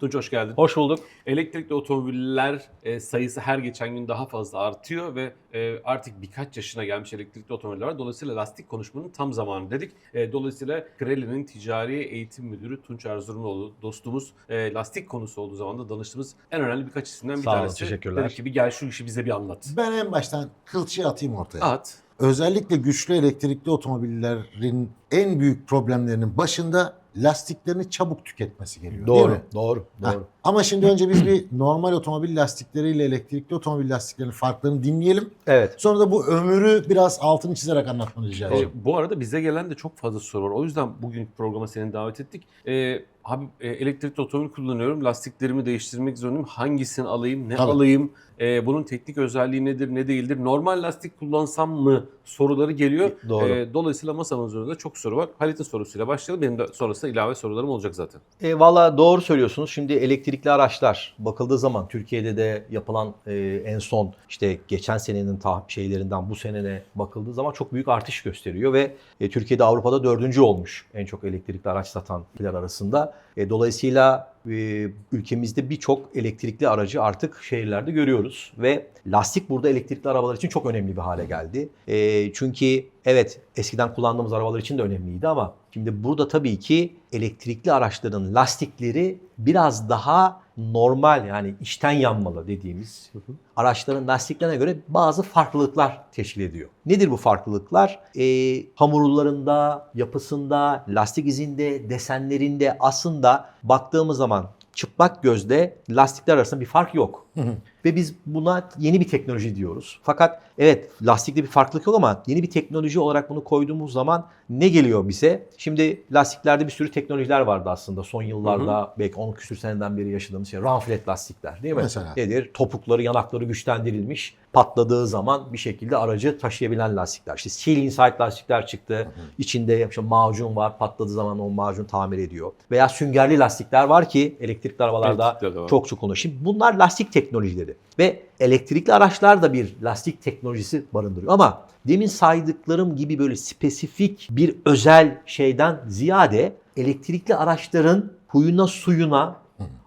Tunç hoş geldin. Hoş bulduk. Elektrikli otomobiller e, sayısı her geçen gün daha fazla artıyor ve e, artık birkaç yaşına gelmiş elektrikli otomobiller var. Dolayısıyla lastik konuşmanın tam zamanı dedik. E, dolayısıyla Pirelli'nin ticari eğitim müdürü Tunç Erzurumluoğlu dostumuz e, lastik konusu olduğu zaman da danıştığımız en önemli birkaç isimden bir Sağ olun, tanesi. teşekkürler. Dedi ki bir gel şu işi bize bir anlat. Ben en baştan kılçığı atayım ortaya. At. Özellikle güçlü elektrikli otomobillerin en büyük problemlerinin başında lastiklerini çabuk tüketmesi geliyor. değil Doğru, mi? doğru, doğru. Ama şimdi önce biz bir normal otomobil lastikleriyle elektrikli otomobil lastiklerinin farklarını dinleyelim. Evet. Sonra da bu ömrü biraz altını çizerek anlatmanı rica edeceğim. E, bu arada bize gelen de çok fazla soru var. O yüzden bugünkü programa seni davet ettik. E, abi e, elektrikli otomobil kullanıyorum. Lastiklerimi değiştirmek zorundayım. Hangisini alayım, ne Tabii. alayım? E, bunun teknik özelliği nedir, ne değildir? Normal lastik kullansam mı soruları geliyor. Doğru. E, dolayısıyla masamın üzerinde çok soru var. Halit'in sorusuyla başlayalım. Benim de sonrasında ilave sorularım olacak zaten. E, Valla doğru söylüyorsunuz. Şimdi elektrikli araçlar bakıldığı zaman Türkiye'de de yapılan e, en son işte geçen senenin ta- şeylerinden bu senene bakıldığı zaman çok büyük artış gösteriyor ve e, Türkiye'de Avrupa'da dördüncü olmuş en çok elektrikli araç satan ülkeler arasında. E, dolayısıyla ülkemizde birçok elektrikli aracı artık şehirlerde görüyoruz ve lastik burada elektrikli arabalar için çok önemli bir hale geldi. E, çünkü evet eskiden kullandığımız arabalar için de önemliydi ama şimdi burada tabii ki elektrikli araçların lastikleri biraz daha normal yani içten yanmalı dediğimiz araçların lastiklerine göre bazı farklılıklar teşkil ediyor. Nedir bu farklılıklar? Ee, hamurlarında, yapısında, lastik izinde, desenlerinde aslında baktığımız zaman çıplak gözle lastikler arasında bir fark yok. Ve biz buna yeni bir teknoloji diyoruz. Fakat evet lastikte bir farklılık yok ama yeni bir teknoloji olarak bunu koyduğumuz zaman ne geliyor bize? Şimdi lastiklerde bir sürü teknolojiler vardı aslında son yıllarda belki 10 küsür seneden beri yaşadığımız şey. Runflat lastikler değil mi? Mesela. Nedir? Topukları, yanakları güçlendirilmiş. Patladığı zaman bir şekilde aracı taşıyabilen lastikler. İşte Steel Inside lastikler çıktı. İçinde işte macun var. Patladığı zaman o macun tamir ediyor. Veya süngerli lastikler var ki elektrikli arabalarda Elektrikli var. çok çok kullanılıyor. Şimdi bunlar lastik teknolojileri ve elektrikli araçlar da bir lastik teknolojisi barındırıyor. Ama demin saydıklarım gibi böyle spesifik bir özel şeyden ziyade elektrikli araçların huyuna suyuna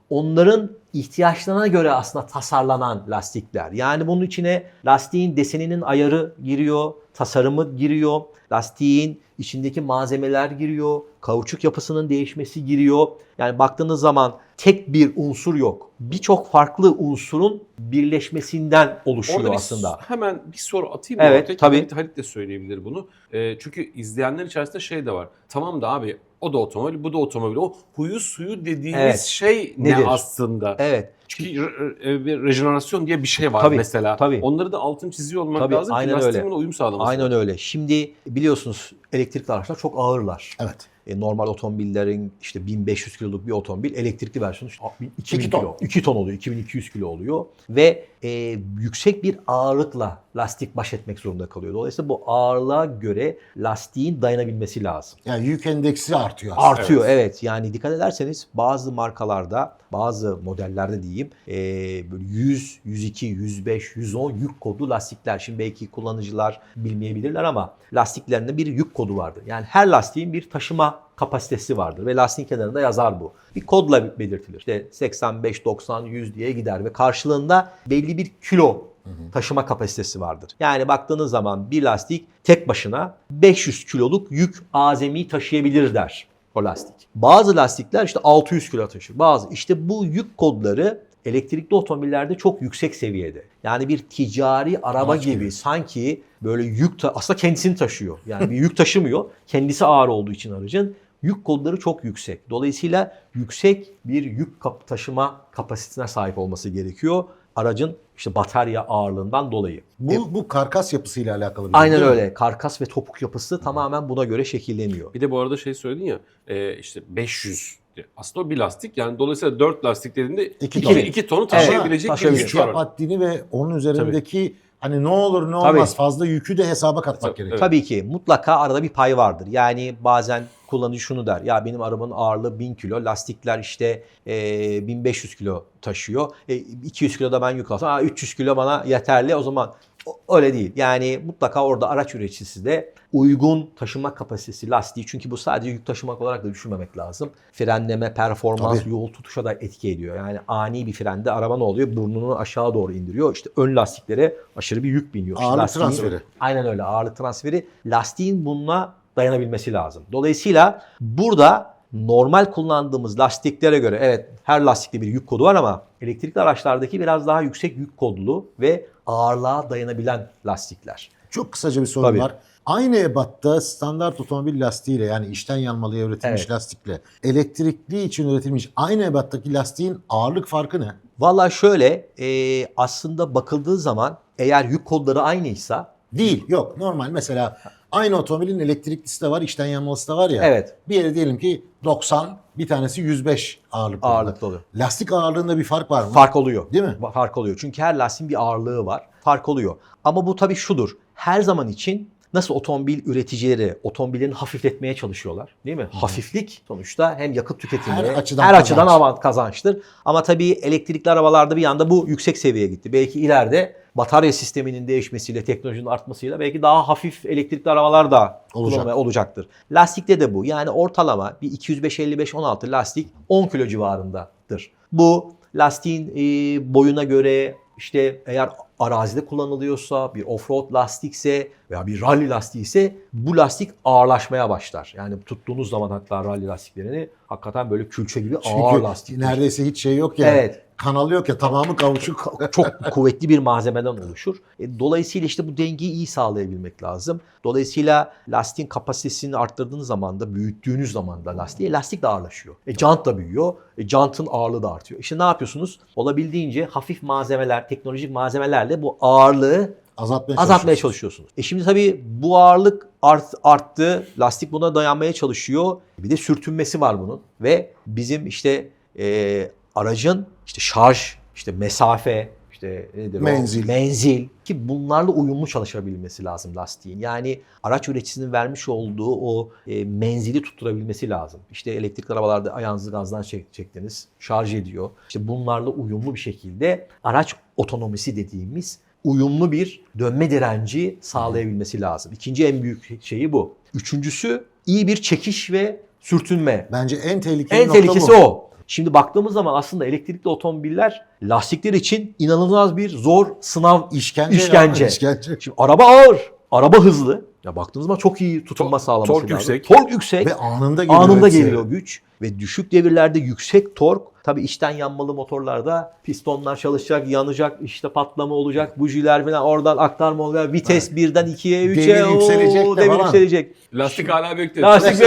onların ihtiyaçlarına göre aslında tasarlanan lastikler. Yani bunun içine lastiğin deseninin ayarı giriyor, tasarımı giriyor, lastiğin içindeki malzemeler giriyor, kauçuk yapısının değişmesi giriyor. Yani baktığınız zaman tek bir unsur yok. Birçok farklı unsurun birleşmesinden oluşuyor Orada bir, aslında. hemen bir soru atayım Evet, ortaya? tabii. Halit, Halit de söyleyebilir bunu. E, çünkü izleyenler içerisinde şey de var. Tamam da abi o da otomobil, bu da otomobil. O huyu suyu dediğimiz Evet. şey ne Nedir? aslında? Evet. Çünkü re- re- bir rejenerasyon diye bir şey var Tabii, mesela. tabii. Onları da altın çiziyor olmak Tabii, lazım aynen ki lastiğin öyle. buna uyum sağlaması. Aynen öyle. Şimdi biliyorsunuz elektrikli araçlar çok ağırlar. Evet. E, normal otomobillerin işte 1500 kiloluk bir otomobil elektrikli versiyonu işte 2000 İki ton. kilo. 2 ton oluyor. 2200 kilo oluyor. Ve e, yüksek bir ağırlıkla lastik baş etmek zorunda kalıyor. Dolayısıyla bu ağırlığa göre lastiğin dayanabilmesi lazım. Yani yük endeksi artıyor aslında. Artıyor evet. Yani dikkat ederseniz bazı markalarda, bazı modellerde diyeyim e, böyle 100, 102, 105, 110 yük kodlu lastikler. Şimdi belki kullanıcılar bilmeyebilirler ama lastiklerinde bir yük kodu vardır. Yani her lastiğin bir taşıma kapasitesi vardır ve lastiğin kenarında yazar bu. Bir kodla belirtilir. İşte 85, 90, 100 diye gider ve karşılığında belli bir kilo taşıma kapasitesi vardır. Yani baktığınız zaman bir lastik tek başına 500 kiloluk yük azami taşıyabilir der o lastik. Bazı lastikler işte 600 kilo taşır. Bazı işte bu yük kodları elektrikli otomobillerde çok yüksek seviyede. Yani bir ticari araba Araç gibi, gibi. sanki böyle yük ta- aslında kendisini taşıyor. Yani bir yük taşımıyor. Kendisi ağır olduğu için aracın yük kodları çok yüksek. Dolayısıyla yüksek bir yük kap- taşıma kapasitesine sahip olması gerekiyor. Aracın işte batarya ağırlığından dolayı. Bu, bu karkas yapısıyla alakalı bir şey Aynen değil mi? öyle. Karkas ve topuk yapısı tamamen buna göre şekilleniyor. Bir de bu arada şey söyledin ya e, işte 500 diye. aslında o bir lastik yani dolayısıyla 4 lastik dediğinde İki 2 ton. tonu taşıyabilecek Evet, bir güç var. haddini ve onun üzerindeki hani ne olur ne olmaz Tabii. fazla yükü de hesaba katmak Tabii, gerekiyor. Tabii ki mutlaka arada bir pay vardır. Yani bazen kullanıcı şunu der. Ya benim arabanın ağırlığı 1000 kilo. Lastikler işte e, 1500 kilo taşıyor. E, 200 kilo da ben yük alsam. Aa, 300 kilo bana yeterli. O zaman Öyle değil. Yani mutlaka orada araç üreticisi de uygun taşıma kapasitesi lastiği çünkü bu sadece yük taşımak olarak da düşünmemek lazım. Frenleme, performans, Tabii. yol tutuşa da etki ediyor. Yani ani bir frende araba ne oluyor? Burnunu aşağı doğru indiriyor. İşte ön lastiklere aşırı bir yük biniyor. İşte Ağırlık lastiğin- transferi. Aynen öyle ağırlık transferi. Lastiğin bununla dayanabilmesi lazım. Dolayısıyla burada normal kullandığımız lastiklere göre evet her lastikte bir yük kodu var ama elektrikli araçlardaki biraz daha yüksek yük kodlu ve ağırlığa dayanabilen lastikler. Çok kısaca bir sorum Tabii. var. Aynı ebatta standart otomobil lastiğiyle yani içten yanmalıya üretilmiş Evet. lastikle elektrikli için üretilmiş aynı ebattaki lastiğin ağırlık farkı ne? Valla şöyle e, aslında bakıldığı zaman eğer yük kodları aynıysa Değil. Yok. Normal. Mesela aynı otomobilin elektriklisi de var, içten yanmalısı da var ya. evet Bir yere diyelim ki 90, bir tanesi 105 ağırlık. ağırlıklı oluyor. Lastik ağırlığında bir fark var mı? Fark oluyor. Değil mi? Fark oluyor. Çünkü her lastiğin bir ağırlığı var. Fark oluyor. Ama bu tabii şudur. Her zaman için nasıl otomobil üreticileri otomobillerini hafifletmeye çalışıyorlar. Değil mi? Hafiflik sonuçta hem yakıt tüketimi Her her açıdan açıdan, açıdan avant kazançtır. Ama tabii elektrikli arabalarda bir anda bu yüksek seviyeye gitti. Belki ileride batarya sisteminin değişmesiyle, teknolojinin artmasıyla belki daha hafif elektrikli arabalar da Olacak. olacaktır. Lastikte de bu. Yani ortalama bir 205-55-16 lastik 10 kilo civarındadır. Bu lastiğin boyuna göre işte eğer arazide kullanılıyorsa, bir offroad lastikse veya bir rally lastiği ise bu lastik ağırlaşmaya başlar. Yani tuttuğunuz zaman hatta rally lastiklerini hakikaten böyle külçe gibi ağır Çünkü lastik. neredeyse hiç şey yok ya. Evet. Kanal yok ya tamamı kauçuk. çok kuvvetli bir malzemeden oluşur. E, Dolayısıyla işte bu dengeyi iyi sağlayabilmek lazım. Dolayısıyla lastiğin kapasitesini arttırdığınız zaman da büyüttüğünüz zaman da lastiğe lastik de ağırlaşıyor. E, jant da büyüyor. E, jantın ağırlığı da artıyor. İşte ne yapıyorsunuz? Olabildiğince hafif malzemeler, teknolojik malzemelerle bu ağırlığı Azaltmaya, azaltmaya çalışıyorsun. çalışıyorsunuz. E şimdi tabii bu ağırlık art, arttı. Lastik buna dayanmaya çalışıyor. Bir de sürtünmesi var bunun. Ve bizim işte e, aracın işte şarj, işte mesafe, işte nedir o? Menzil. Menzil ki bunlarla uyumlu çalışabilmesi lazım lastiğin. Yani araç üreticisinin vermiş olduğu o e, menzili tutturabilmesi lazım. İşte elektrikli arabalarda ayağınızı gazdan çek, çektiniz, şarj ediyor. İşte bunlarla uyumlu bir şekilde araç otonomisi dediğimiz uyumlu bir dönme direnci sağlayabilmesi lazım. İkinci en büyük şeyi bu. Üçüncüsü iyi bir çekiş ve sürtünme. Bence en tehlikeli En nokta tehlikesi bu. o. Şimdi baktığımız zaman aslında elektrikli otomobiller lastikler için inanılmaz bir zor sınav İşkence. İşkence. işkence. Şimdi araba ağır, araba hızlı. Ya baktığınız zaman çok iyi tutunma Tork- sağlaması tork lazım. yüksek. Tork yüksek. Ve anında geliyor. Anında hepsi. geliyor güç ve düşük devirlerde yüksek tork. Tabii içten yanmalı motorlarda pistonlar çalışacak, yanacak, işte patlama olacak, bujiler falan oradan aktarma oluyor. Vites birden ikiye, üçe, Devir yükselecek oo, de devir falan. yükselecek. Lastik hala bekliyor. Lastik,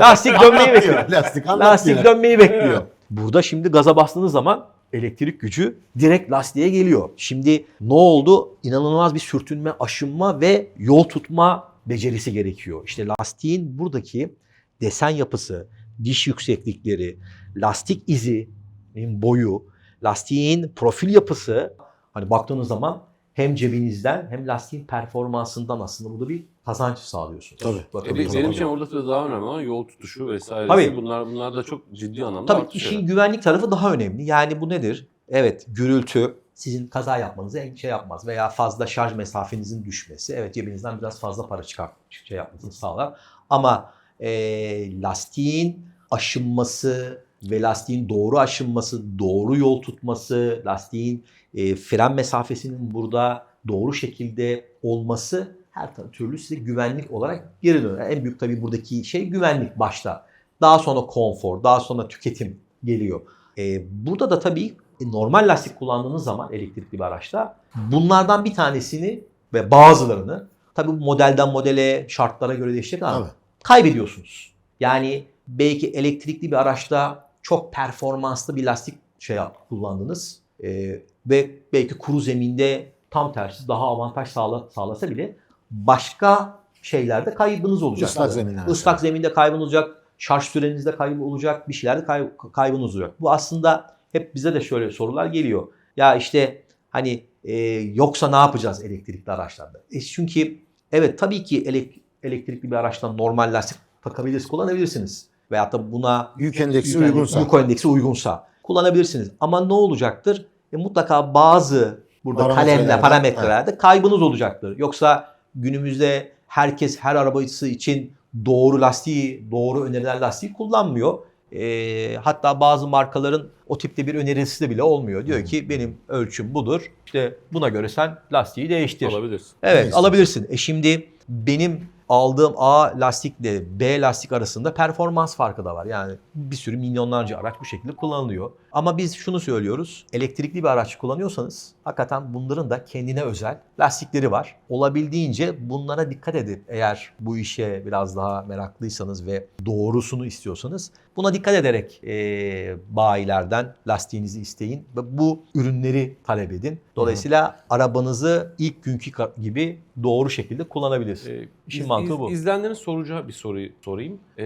lastik dönmeyi bekliyor. Lastik anlat Lastik dönmeyi bekliyor. Burada şimdi gaza bastığınız zaman elektrik gücü direkt lastiğe geliyor. Şimdi ne oldu? İnanılmaz bir sürtünme, aşınma ve yol tutma becerisi gerekiyor. İşte lastiğin buradaki desen yapısı, diş yükseklikleri, lastik izinin boyu, lastiğin profil yapısı hani baktığınız zaman hem cebinizden hem lastiğin performansından aslında burada bir kazanç sağlıyorsunuz. Tabii. E, Bakın benim zaman. için orada tabii daha önemli ama yol tutuşu vesaire. Tabii. Bunlar bunlar da çok ciddi anlamda Tabii artış işin güvenlik tarafı daha önemli. Yani bu nedir? Evet gürültü sizin kaza yapmanızı en şey yapmaz veya fazla şarj mesafenizin düşmesi. Evet cebinizden biraz fazla para çıkar şey yapmasını sağlar. Ama e, lastiğin aşınması ve lastiğin doğru aşınması, doğru yol tutması, lastiğin e, fren mesafesinin burada doğru şekilde olması her türlü size güvenlik olarak geri dönüyor. En büyük tabii buradaki şey güvenlik başta. Daha sonra konfor, daha sonra tüketim geliyor. Ee, burada da tabii normal lastik kullandığınız zaman elektrikli bir araçta bunlardan bir tanesini ve bazılarını tabii modelden modele şartlara göre değişecek ama kaybediyorsunuz. Yani belki elektrikli bir araçta çok performanslı bir lastik şey kullandınız Ee, ve belki kuru zeminde tam tersi daha avantaj sağla, sağlasa bile başka şeylerde kaybınız olacak. Islak zeminler mesela. Islak zeminde kaybınız olacak, şarj sürenizde kaybı olacak, bir şeylerde kay- kaybınız olacak. Bu aslında hep bize de şöyle sorular geliyor. Ya işte hani e, yoksa ne yapacağız elektrikli araçlarda? E çünkü evet tabii ki elek- elektrikli bir araçtan normal lastik takabilirsiniz, kullanabilirsiniz. Veyahut da buna Yük endeksi yük- uygunsa. Yük endeksi uygunsa kullanabilirsiniz. Ama ne olacaktır? E, mutlaka bazı burada kalemle parametrelerde kaybınız olacaktır. Yoksa günümüzde herkes her arabacısı için doğru lastiği, doğru önerilen lastiği kullanmıyor. Ee, hatta bazı markaların o tipte bir önerisi de bile olmuyor. Diyor ki benim ölçüm budur. İşte buna göre sen lastiği değiştir. Olabilirsin. Evet Neyse. alabilirsin. E şimdi benim aldığım A lastikle B lastik arasında performans farkı da var. Yani bir sürü milyonlarca araç bu şekilde kullanılıyor. Ama biz şunu söylüyoruz. Elektrikli bir araç kullanıyorsanız hakikaten bunların da kendine özel lastikleri var. Olabildiğince bunlara dikkat edip eğer bu işe biraz daha meraklıysanız ve doğrusunu istiyorsanız buna dikkat ederek e, bayilerden lastiğinizi isteyin ve bu ürünleri talep edin. Dolayısıyla arabanızı ilk günkü gibi doğru şekilde kullanabilirsiniz. Ee, İşin iz- mantığı bu. İzleyenlerin soracağı bir soruyu sorayım. Ee,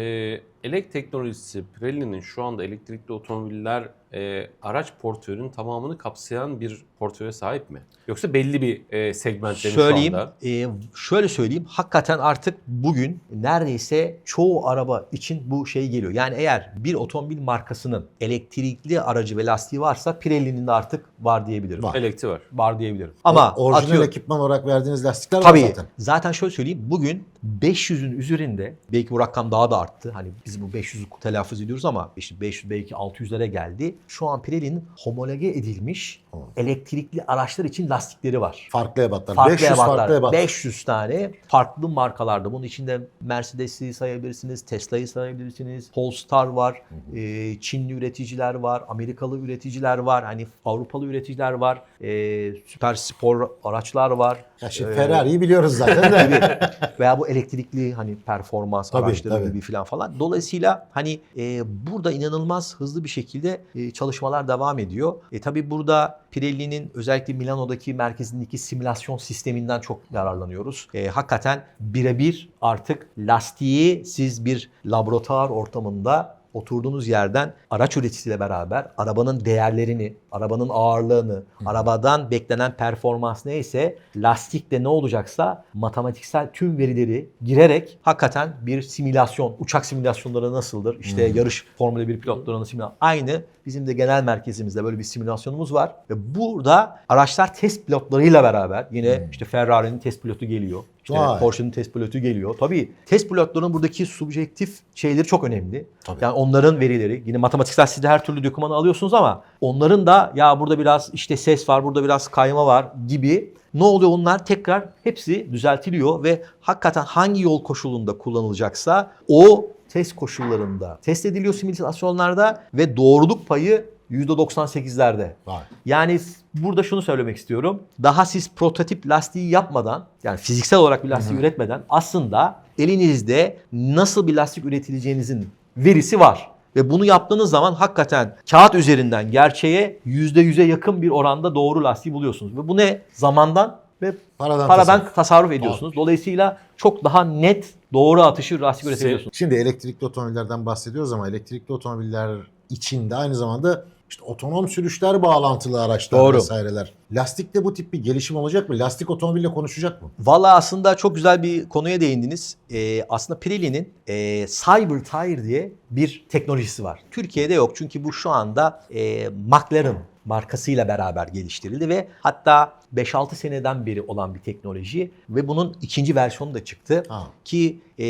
elek teknolojisi Pirelli'nin şu anda elektrikli otomobiller e, araç portföyünün tamamını kapsayan bir portföye sahip mi? Yoksa belli bir e, segmentlerin Söyleyeyim, şu anda? e, şöyle söyleyeyim. Hakikaten artık bugün neredeyse çoğu araba için bu şey geliyor. Yani eğer bir otomobil markasının elektrikli aracı ve lastiği varsa Pirelli'nin de artık var diyebilirim. Var. Elekti var. Var diyebilirim. Ama O- orijinal atıyorum- ekipman olarak verdiğiniz lastikler Tabii. var zaten. Zaten şöyle söyleyeyim. Bugün 500'ün üzerinde belki bu rakam daha da arttı. Hani biz bu 500'ü telaffuz ediyoruz ama işte 500 belki 600'lere geldi. Şu an Pirelli'nin homologe edilmiş elektrikli araçlar için lastikleri var. Farklı ebatlar. Farklı 500 ebatlar. farklı ebat. 500 tane farklı markalarda. Bunun içinde Mercedes'i sayabilirsiniz, Tesla'yı sayabilirsiniz. Polestar var, e, Çinli üreticiler var, Amerikalı üreticiler var, hani Avrupalı üreticiler var, e, süper spor araçlar var. Ya şimdi Ee, Ferrari'yi biliyoruz zaten de. veya bu elektrikli hani performans Tabii, araçları tabii. gibi falan falan. Dolayısıyla hani e, burada inanılmaz hızlı bir şekilde e, çalışmalar devam ediyor. E tabii burada Pirelli'nin özellikle Milano'daki merkezindeki simülasyon sisteminden çok yararlanıyoruz. E, hakikaten birebir artık lastiği siz bir laboratuvar ortamında oturduğunuz yerden araç üreticisiyle beraber arabanın değerlerini, arabanın ağırlığını, arabadan beklenen performans neyse lastikte ne olacaksa matematiksel tüm verileri girerek hakikaten bir simülasyon, uçak simülasyonları nasıldır? İşte yarış Formula 1 pilotlarının simülasyonu aynı. Bizim de genel merkezimizde böyle bir simülasyonumuz var ve burada araçlar test pilotlarıyla beraber yine işte Ferrari'nin test pilotu geliyor. İşte Vay. Porsche'nin test pilotu geliyor. Tabii test pilotlarının buradaki subjektif şeyleri çok önemli. Tabii. Yani onların verileri yine matematiksel siz de her türlü dokümanı alıyorsunuz ama onların da ya burada biraz işte ses var, burada biraz kayma var gibi ne oluyor onlar tekrar hepsi düzeltiliyor ve hakikaten hangi yol koşulunda kullanılacaksa o test koşullarında test ediliyor simülasyonlarda ve doğruluk payı %98'lerde. Vay. Yani burada şunu söylemek istiyorum. Daha siz prototip lastiği yapmadan yani fiziksel olarak bir lastik üretmeden aslında elinizde nasıl bir lastik üretileceğinizin verisi var. Ve bunu yaptığınız zaman hakikaten kağıt üzerinden gerçeğe %100'e yakın bir oranda doğru lastiği buluyorsunuz. Ve bu ne? Zamandan ve Paradan, paradan tasarruf. tasarruf ediyorsunuz. Dolayısıyla çok daha net doğru atışı lastik üretebiliyorsunuz. Şimdi elektrikli otomobillerden bahsediyoruz ama elektrikli otomobiller içinde aynı zamanda işte otonom sürüşler bağlantılı araçlar Doğru. vesaireler. Lastikte bu tip bir gelişim olacak mı? Lastik otomobille konuşacak mı? Valla aslında çok güzel bir konuya değindiniz. Ee, aslında Pirelli'nin e, Cyber Tire diye bir teknolojisi var. Türkiye'de yok çünkü bu şu anda e, McLaren markasıyla beraber geliştirildi ve hatta 5-6 seneden beri olan bir teknoloji ve bunun ikinci versiyonu da çıktı. Ha. Ki e,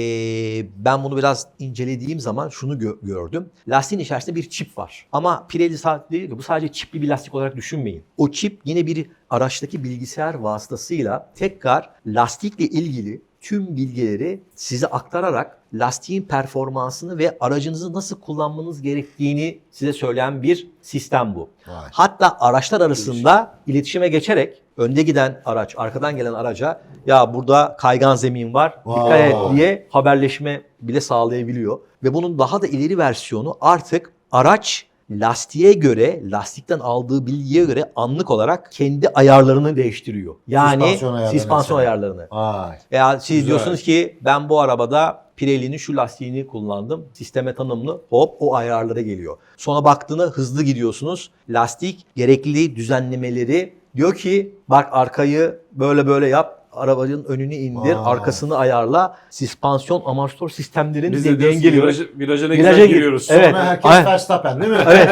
ben bunu biraz incelediğim zaman şunu gö- gördüm. Lastiğin içerisinde bir çip var. Ama Pirelli ki bu sadece çipli bir lastik olarak düşünmeyin. O çip yine bir araçtaki bilgisayar vasıtasıyla tekrar lastikle ilgili tüm bilgileri size aktararak lastiğin performansını ve aracınızı nasıl kullanmanız gerektiğini size söyleyen bir sistem bu. Vay. Hatta araçlar arasında iletişime geçerek önde giden araç, arkadan gelen araca ya burada kaygan zemin var, dikkat Vay. et diye haberleşme bile sağlayabiliyor. Ve bunun daha da ileri versiyonu artık araç lastiğe göre, lastikten aldığı bilgiye göre anlık olarak kendi ayarlarını değiştiriyor. Yani Süspansiyon mesela. ayarlarını. Vay. Veya siz Güzel. diyorsunuz ki ben bu arabada Pirelli'nin şu lastiğini kullandım. Sisteme tanımlı hop o ayarlara geliyor. Sonra baktığında hızlı gidiyorsunuz. Lastik gerekli düzenlemeleri diyor ki bak arkayı böyle böyle yap. Arabanın önünü indir, Vay. arkasını ayarla. Süspansiyon, amortisör sistemlerin Biz de dengeliyor. viraja, viraja ne Viraja güzel gir- giriyoruz. Evet. Sonra herkes aynen. Verstappen değil mi? Evet.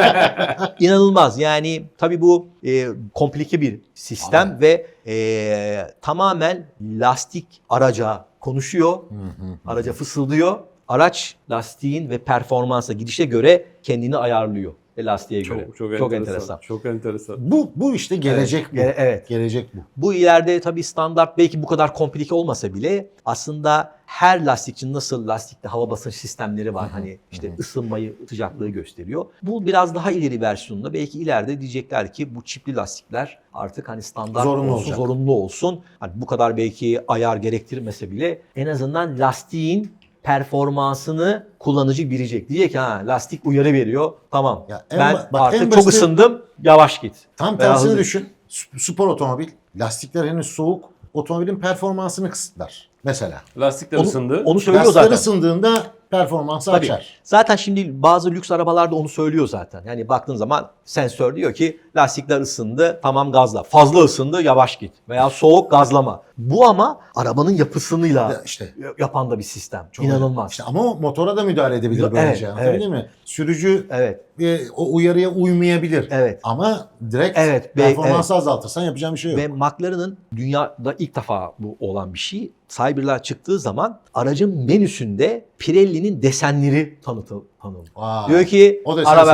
İnanılmaz. Yani tabii bu e, komplike bir sistem Aynen. ve e, tamamen lastik araca konuşuyor. Hı hı. Araca fısıldıyor. Araç lastiğin ve performansa gidişe göre kendini ayarlıyor. Ve lastiğe göre. Çok, çok, enteresan. Çok enteresan. Bu, bu işte gelecek bu. Ge- Evet. Gelecek bu. Bu ileride tabii standart belki bu kadar komplike olmasa bile aslında her lastikçinin nasıl lastikte hava basınç sistemleri var. Hani işte ısınmayı, sıcaklığı gösteriyor. Bu biraz daha ileri versiyonunda belki ileride diyecekler ki bu çipli lastikler artık hani standart Zorunlu olsun, olacak. zorunlu olsun. Hani bu kadar belki ayar gerektirmese bile en azından lastiğin performansını kullanıcı bilecek. Diyecek ki ha lastik uyarı veriyor. Tamam. Ya en ben ba- bak artık en çok basiti- ısındım. Yavaş git. Tam tersini düşün. Spor otomobil. Lastikler henüz soğuk. Otomobilin performansını kısıtlar. Mesela. Lastikler Onu, ısındı. onu söylüyor Lastikler zaten. ısındığında performansı Tabii. açar. Zaten şimdi bazı lüks arabalarda onu söylüyor zaten. Yani baktığın zaman sensör diyor ki lastikler ısındı tamam gazla. Fazla ısındı yavaş git. Veya soğuk gazlama. Bu ama arabanın yapısıyla Ya işte yapan da bir sistem. çok İnanılmaz. İşte ama o motora da müdahale edebilir Evet, böylece. evet. Anlatabildim mi? Sürücü Evet, e, o uyarıya uymayabilir. evet. Ama direkt Evet, performansı azaltırsan yapacağın bir şey yok. Ve McLaren'ın dünyada ilk defa bu olan bir şey. Cyber'lar çıktığı zaman aracın menüsünde Pirelli'nin desenleri tanıtıl tanım. Diyor ki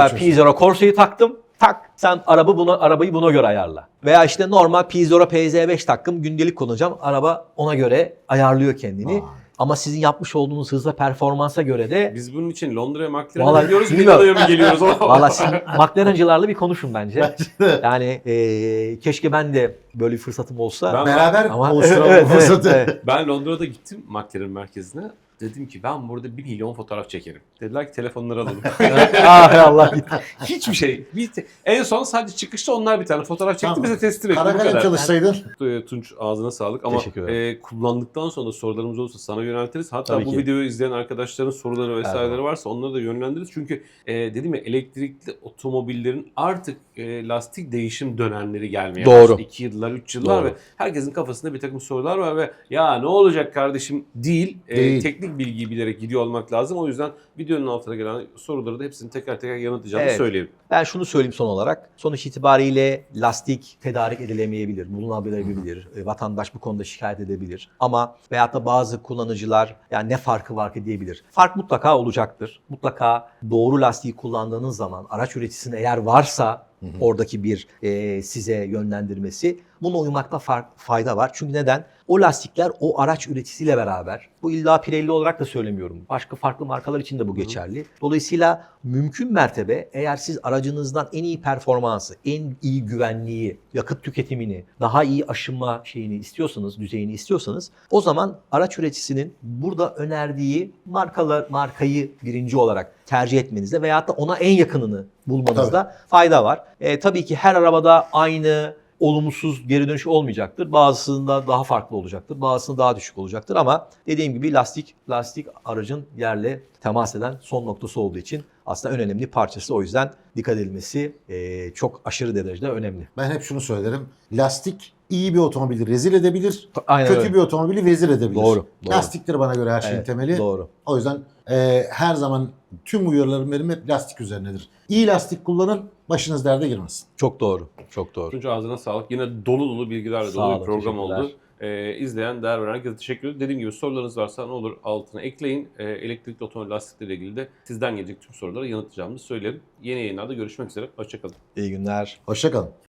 seçiyorsun. P0 Corsa'yı taktım. Tak sen araba buna, arabayı buna göre ayarla. Veya işte normal P0 PZ5 taktım gündelik kullanacağım. Araba ona göre ayarlıyor kendini. Vay. Ama sizin yapmış olduğunuz hızla performansa göre de Biz bunun için Londra'ya McLaren'e Vallahi gidiyoruz. Milano'ya mı geliyoruz? valla siz McLaren'cılarla bir konuşun bence. Yani eee, keşke ben de böyle bir fırsatım olsa. Ben- Beraber Ama oluşturalım evet, evet, evet. Ben Londra'da gittim McLaren merkezine. Dedim ki ben burada bir milyon fotoğraf çekerim. Dediler ki telefonları alalım. ah Allah gitti. Hiçbir şey. Bir te- en son sadece çıkışta onlar bir tane fotoğraf çekti Tamam. bize teslim etti. Bu Kara kalem kadar. çalışsaydın. E, Tunç ağzına sağlık ama Teşekkür ederim. e, kullandıktan sonra sorularımız olursa sana yöneltiriz. Hatta Tabii bu ki. videoyu izleyen arkadaşların soruları vesaireleri varsa onları da yönlendiririz. Çünkü e, dedim ya elektrikli otomobillerin artık e, lastik değişim dönemleri gelmeye Doğru. başladı. 2 yıllar, 3 yıllar Doğru. ve herkesin kafasında bir takım sorular var ve ya ne olacak kardeşim değil. E, Değil. teknik bilgiyi bilerek gidiyor olmak lazım. O yüzden videonun altına gelen soruları da hepsini teker teker yanıtlayacağımı Evet. söyleyelim. Ben şunu söyleyeyim son olarak. Sonuç itibariyle lastik tedarik edilemeyebilir, bulunabilir. E, Vatandaş bu konuda şikayet edebilir. Ama veyahut da bazı kullanıcılar yani ne farkı var ki diyebilir. Fark mutlaka olacaktır. Mutlaka doğru lastiği kullandığınız zaman araç üreticisinin eğer varsa oradaki bir e, size yönlendirmesi buna uymakta fayda var. Çünkü neden? O lastikler o araç üreticisiyle beraber, bu illa Pirelli olarak da söylemiyorum. Başka farklı markalar için de bu geçerli. Dolayısıyla mümkün mertebe eğer siz aracınızdan en iyi performansı, en iyi güvenliği, yakıt tüketimini, daha iyi aşınma şeyini istiyorsanız, düzeyini istiyorsanız o zaman araç üreticisinin burada önerdiği markalar markayı birinci olarak tercih etmenizde veyahut da ona en yakınını bulmanızda fayda var. E, tabii ki her arabada aynı olumsuz geri dönüş olmayacaktır. Bazısında daha farklı olacaktır. Bazısında daha düşük olacaktır ama dediğim gibi lastik lastik aracın yerle temas eden son noktası olduğu için aslında en önemli parçası. O yüzden dikkat edilmesi e, çok aşırı derecede önemli. Ben hep şunu söylerim. Lastik iyi bir otomobili rezil edebilir. Aynen kötü öyle. bir otomobili vezir edebilir. Doğru, doğru. Lastiktir bana göre her şeyin Evet, temeli. Doğru. O yüzden e, her zaman tüm uyarılarım benim hep lastik üzerinedir. İyi lastik kullanın, başınız derde girmesin. Çok doğru. Çok doğru. Tunç ağzına sağlık. Yine dolu dolu bilgilerle Sağ dolu bir program oldu. Ee, izleyen, değer veren herkese teşekkür ederim. Dediğim gibi sorularınız varsa ne olur altına ekleyin. Ee, elektrikli otomobil lastikleriyle ilgili de sizden gelecek tüm soruları yanıtlayacağımızı söylerim. Yeni yayınlarda görüşmek üzere. Hoşçakalın. İyi günler. Hoşçakalın.